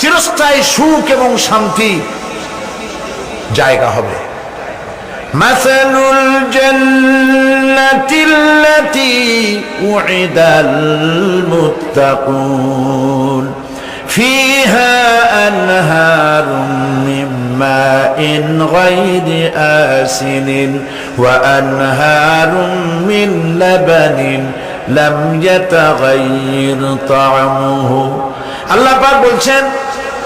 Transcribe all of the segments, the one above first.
চিরস্থায়ী সুখ এবং শান্তি জায়গা হবে مثل الجنة التي وعد المتقون فيها أنهار من ماء غير آسن وأنهار من لبن لم يتغير طعمه الله পাক বলছেন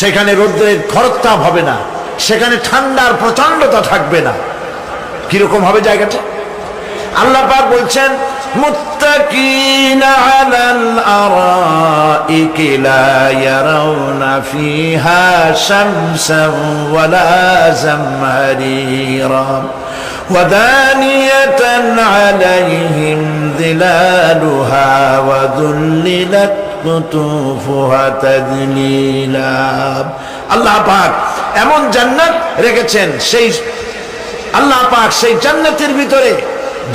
সেখানে রৌদ্রের খরতাপ হবে না সেখানে ঠান্ডার প্রচন্ডতা থাকবে না কিরকম হবে জায়গাটা আল্লাহ পাক বলছেন মুত্তাকিন আলাল আরাইকি লা ইয়ারাউনা ফিহা শামসান ওয়ালা জামহারিরা ودانية عليهم ظلالها وذللت কুতুফুহা আল্লাহ পাক এমন জান্নাত রেখেছেন, সেই আল্লাহ পাক সেই জান্নাতের ভিতরে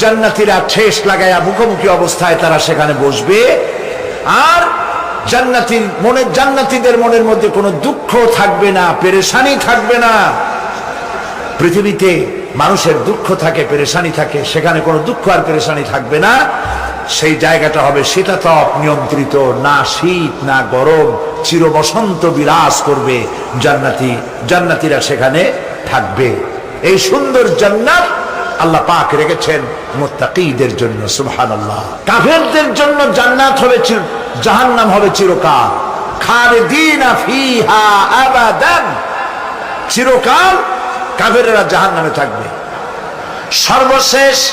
জান্নাতিরা ঠেস লাগাইয়া মুখোমুখি অবস্থায় তারা সেখানে বসবে। আর জান্নাতির মনে জান্নাতিদের মনের মধ্যে কোনো দুঃখ থাকবে না, পেরেশানি থাকবে না। পৃথিবীতে মানুষের দুঃখ থাকে, পেরেশানি থাকে, সেখানে কোনো দুঃখ আর পেরেশানি থাকবে না। সেই জায়গাটা হবে সেটা তো নিয়ন্ত্রিত, না শীত, না গরম চির বসন্ত বিরাজ করবে জান্নাতি, জান্নাতিরা সেখানে থাকবে। এই সুন্দর জান্নাত আল্লাহ পাক রেখেছেন মুত্তাকিদের জন্য, সুবহানাল্লাহ। কাফেরদের জন্য জান্নাত হবে জাহান্নাম হবে চিরকাল। খালিদিনা ফিহা আবাদান। চিরকাল কাফেরেরা জাহান্নামে থাকবে। সর্বশেষ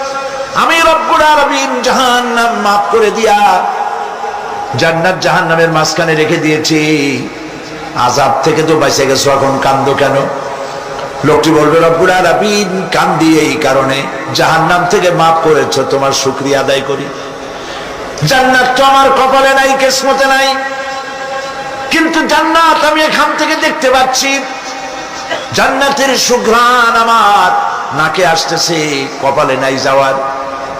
আমি রব্বুল আলামিন জাহান্নাম মাফ করে দিয়া জান্নাত জাহান্নামের মাঝখানে রেখে দিয়েছি। আজাব থেকে তো বেঁচে গেছো, এখন কান্দ কেন? লোকটি বলবে, রব্বুল আলামিন কান্দি এই কারণে। জাহান্নাম থেকে মাফ করেছ, তোমার শুকরিয়া আদায় করি। জান্নাত তো আমার কপালে নাই, কিসমতে নাই। কিন্তু জান্নাত আমি এখান থেকে দেখতে পাচ্ছি। জান্নাতের সুঘ্রাণ আমার নাকে আসতেছে, কপালে নাই যাওয়ার।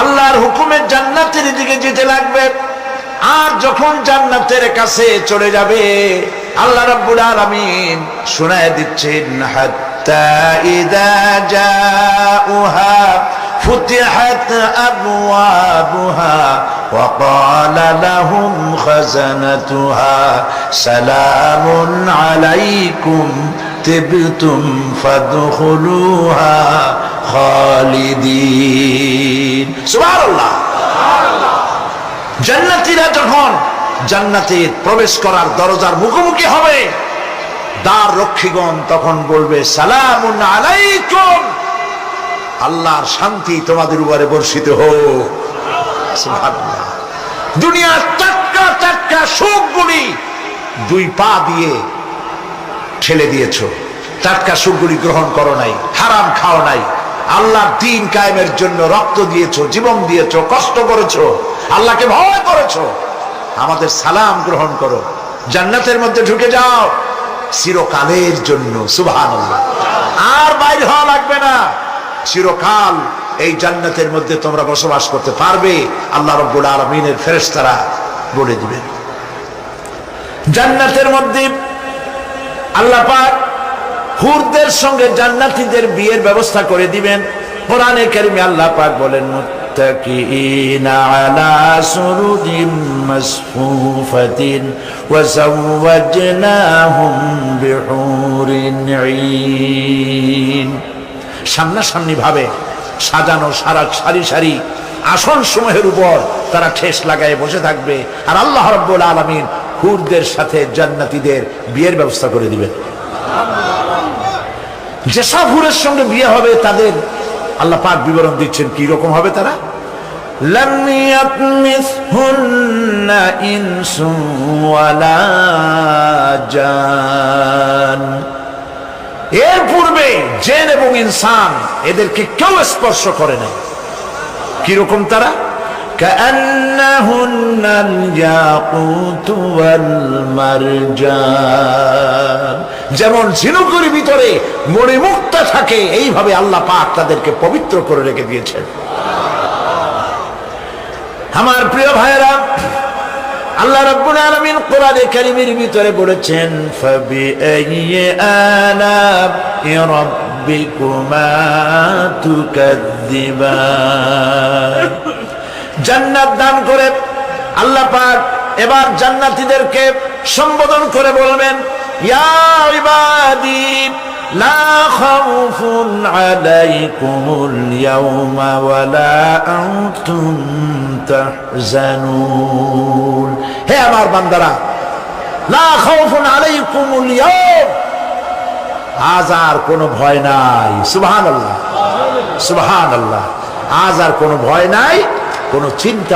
আল্লাহর হুকুমের জান্নাতের দিকে যেতে লাগবে আর যখন জান্নাতের কাছে চলে যাবে আল্লাহ রাব্বুল আলামিন শোনায় দিচ্ছেন হাত্তা ইদা জাউহা فتحت أبوابها وقال لهم خزنتها سلام عليكم تبتم فادخلوها জান্নাতীরা যখন জান্নাতে প্রবেশ করার দরজার মুখোমুখি হবে, দ্বার রক্ষীগণ তখন বলবে সালাম আলাইকুম। আল্লাহর শান্তি তোমাদের উপরে বর্ষিত হোক। দুনিয়ার টাটকা টাটকা সুখগুলি দুই পা দিয়ে ঠেলে দিয়েছ। টাটকা সুখগুলি গ্রহণ করো নাই, হারাম খাও নাই। আল্লাহর দিন কায়েমের জন্য রক্ত দিয়েছ, জীবন দিয়েছ, কষ্ট করেছ। আল্লাহকে ভয় করেছ। আমাদের সালাম গ্রহণ করো। জান্নাতের মধ্যে ঢুকে যাও। চিরকালের জন্য সুভান আর বাইর হওয়া লাগবে না। চিরকাল এই জান্নাতের মধ্যে তোমরা বসবাস করতে পারবে। আল্লাহ রব্বুল আলমিনের ফেরেশতারা বলে দিবেন। জান্নাতের মধ্যে আল্লাহ পাক হুরদের সঙ্গে জান্নাতীদের বিয়ের ব্যবস্থা করে দিবেন। কোরআনে কারিমে আল্লাহ পাক বলেন আলা সুরুদিন মাসফুফাতিন ওয়া যাওয়াজনাহুম বিহুরিন ঈন সামনাসামনি ভাবে সাজানো সারা সারি সারি আসন সমূহের উপর তারা ঠেস লাগায় বসে থাকবে আর আল্লাহ রব্বুল আলমিন হুরদের সাথে জান্নাতীদের বিয়ের ব্যবস্থা করে দিবেন। যেসব হুরের সঙ্গে বিয়ে হবে তাদের আল্লাহ পাক বিবরণ দিচ্ছেন কি রকম হবে তারা? لم يطمثهن إنس ولا جان এর পূর্বে জেন এবং ইনসান এদেরকে কেউ স্পর্শ করে নাই কিরকম তারা كأنهن الياقوت والمرجان যেমন ঝিনুকের ভিতরে মণিমুক্তা থাকে এইভাবে আল্লাহ পাক তাদেরকে পবিত্র করে রেখে দিয়েছেন আমার প্রিয় ভাইরা আল্লাহ রাব্বুল আলামিন কোরআনে কারীমের ভিতরে বলেছেন, ফাবিআইয়ি আলা'i রাব্বিকুমা তুকাদ্দিবান। জান্নাত দান করে আল্লাহ পাক এবার জান্নাতীদেরকে সম্বোধন করে বলবেন, ইয়া ইবাদি লা খাউফুন আলাইকুমুল ইয়াওমা ওয়ালা আনতুম তাহজানুন। হে আমার বান্দারা, লা খাউফুন আলাইকুমুল ইয়াওম আজ আর কোনো ভয় নাই। সুবহান আল্লাহ সুবহান আল্লাহ আজ আর কোনো ভয় নাই, কোনো চিন্তা